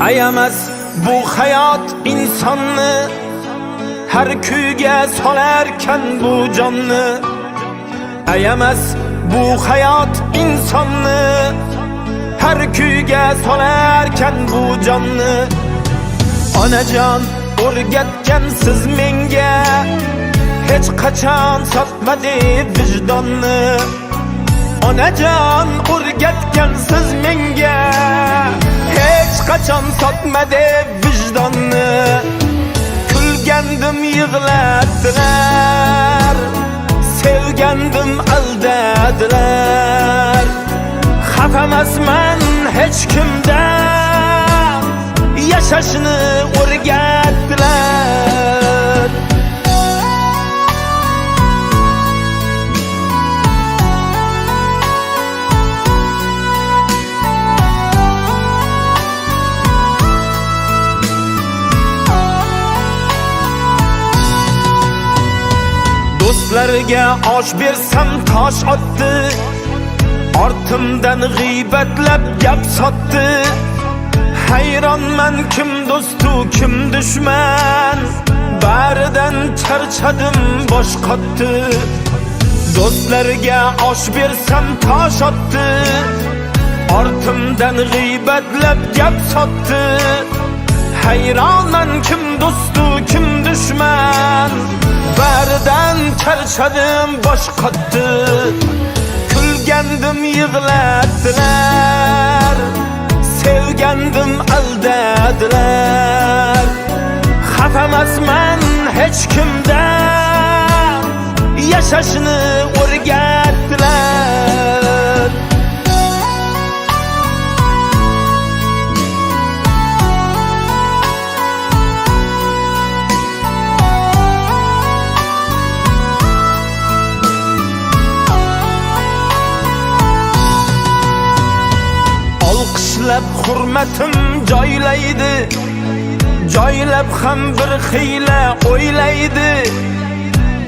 ayamas bu hayot insonni har kuyga solarkan bu jonni ayamas bu hayot insonni har kuyga solarkan bu jonni onajon o'rgatgan siz menga hech qachon sotmadi vijdonni onajon o'rgatgan siz menga hech qachon sotmadi vijdonni kulgandim yig'ladilar sevgandim aldadilar xafamasman hech kimdan yashashni do'stlarga osh bersam tosh otdi ortimdan g'iybatlab gap sotdi hayronman kim do'stu kim dushman baridan charchadim bosh qotdi do'stlarga osh bersam tosh otdi ortimdan g'iybatlab gap sotdi hayronman kim do'stu kim dushman charchadim bosh qotdi kulgandim yig'ladilar sevgandim aldadilar xafamasman hech kimdan yashashni o'rgatdilar hurmatim joylaydi joylab ham bir xiyla o'ylaydi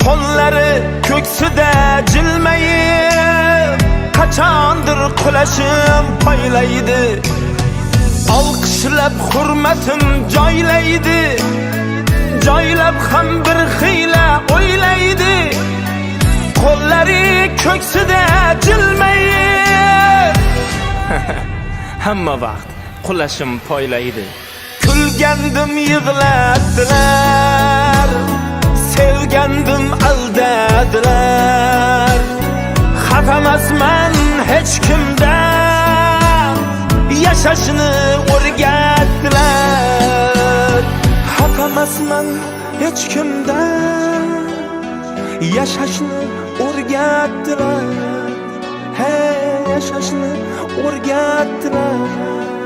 qo'llari ko'ksida jilmayib qachondir qulashim poylaydi olqishlab hurmatim joylaydi joylab ham bir xiyla o'ylaydi qo'llari ko'ksida jilmayib hamma vaqt qulashim poylaydi kulgandim yig'ladilar sevgandim aldadilar. Xafamasman hech kimdan yashashni o'rgatdilar xafamasman hech kimdan yashashni o'rgatdilar hey yashashni o'rgatdilar